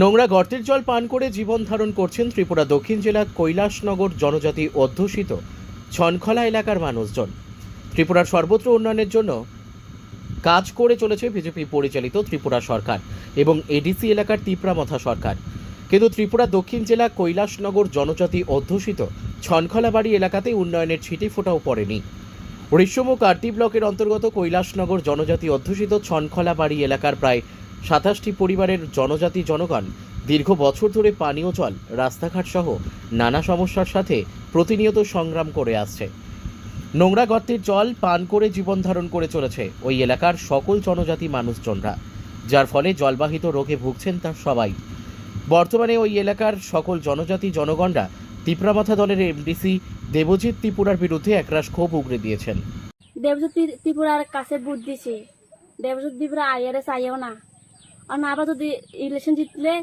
নোংরা গর্তের জল পান করে জীবন ধারণ করছেন ত্রিপুরা দক্ষিণ জেলার কৈলাসনগর জনজাতি অধ্যুষিত ছনখলা এলাকার মানুষজন। ত্রিপুরার সর্বত্র উন্নয়নের জন্য কাজ করে চলেছে বিজেপি পরিচালিত ত্রিপুরা সরকার এবং এডিসি এলাকার তিপ্রামথা সরকার। কিন্তু ত্রিপুরা দক্ষিণ জেলা কৈলাসনগর জনজাতি অধ্যুষিত ছনখলাবাড়ি এলাকাতে উন্নয়নের ছিটে ফোটাও পড়েনি। ঋষ্যমুখ আরটি ব্লকের অন্তর্গত কৈলাসনগর জনজাতি অধ্যুষিত ছনখলাবাড়ি এলাকার প্রায় সাতাশটি পরিবারের জনজাতি জনগণ দীর্ঘ বছর ধরে পানীয় জল, রাস্তাঘাট সহ নানা সমস্যার সাথে প্রতিনিয়ত সংগ্রাম করে আসছে। নোংরা গর্তের জল পান করে জীবন ধারণ করে চলেছে ওই এলাকার সকল জনজাতি মানুষজনরা, যার ফলে জলবাহিত রোগে ভুগছেন তার সবাই। বর্তমানে ওই এলাকার সকল জনজাতি জনগণরা তিপ্রামাথা দলের এমডিসি দেবজিৎ ত্রিপুরার বিরুদ্ধে একরাশ ক্ষোভ উগড়ে দিয়েছেন। ত্রি- ত্রিপুরার কাছে বুথ দিছি। দেবজ্যোত ত্রিপুরা আইয়ারে চাইও না। আর না আবার যদি ইলেকশন জিতলে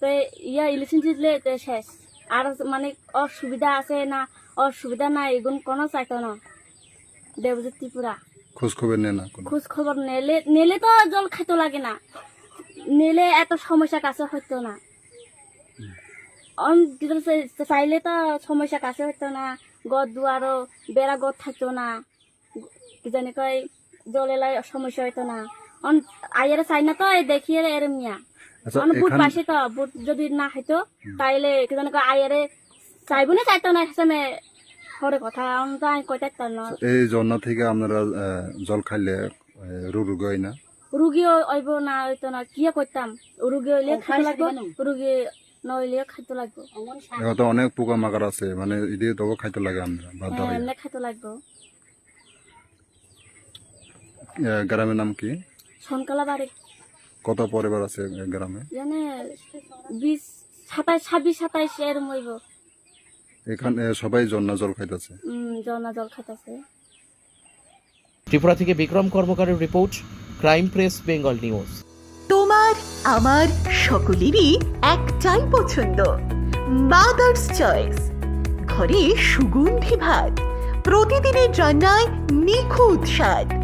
তো ইয়া ইলেকশন জিতলে তো শেষ। আর মানে অসুবিধা আছে না অসুবিধা নাই এগুন কোনো চাইতো না। দেবজ্যোত ত্রিপুরা। খোঁজ খবর নেয় না খোঁজ খবর নেলে নেলে তো জল খাইতে লাগে না। নেলে এত সমস্যা কাছে হইতো না। অন চাইলে তো সমস্যা কাছে হইতো না। গদ দুয়ারও বেড়া গদ থাকতো না। কি জানি কয় জল এলাই সমস্যা হইতো না। অন আইয়ার চাই না তো এই দেখিয়ে এর মিয়া। আচ্ছা অন বুট তো বুট যদি না হইতো তাইলে কি জানি আইয়ারে চাইব না চাইতো না হিসাবে হরে কথা অন তো কইতে না। এই ঝর্ণা থেকে আপনারা জল খাইলে রোগ রোগ না? রুগী অইব না হইতো না কি করতাম রুগী হইলে খাইতে লাগবো রুগী নইলে খাইতে লাগবো। এখন তো অনেক পোকা মাকার আছে মানে এদিকে তবে খাইতে লাগে আমরা বাধ্য হ্যাঁ, হয়ে খাইতে লাগবো। গ্রামের নাম কি? সনকালা বাড়ি কত পরিবার আছে গ্রামে? জানে বিশ সাতাইশ ছাব্বিশ সাতাইশ এরম হইব। এখানে সবাই ঝর্ণা জল খাইতেছে? উম, জল জল খাইতেছে। ত্রিপুরা থেকে Bikram কর্মকারের report crime press Bengal news. তোমার আমার সকলেরই একটাই পছন্দ। মাদার্স চয়েস ঘরে সুগন্ধি ভাত। প্রতিদিনের রান্নায় নিখুঁত স্বাদ।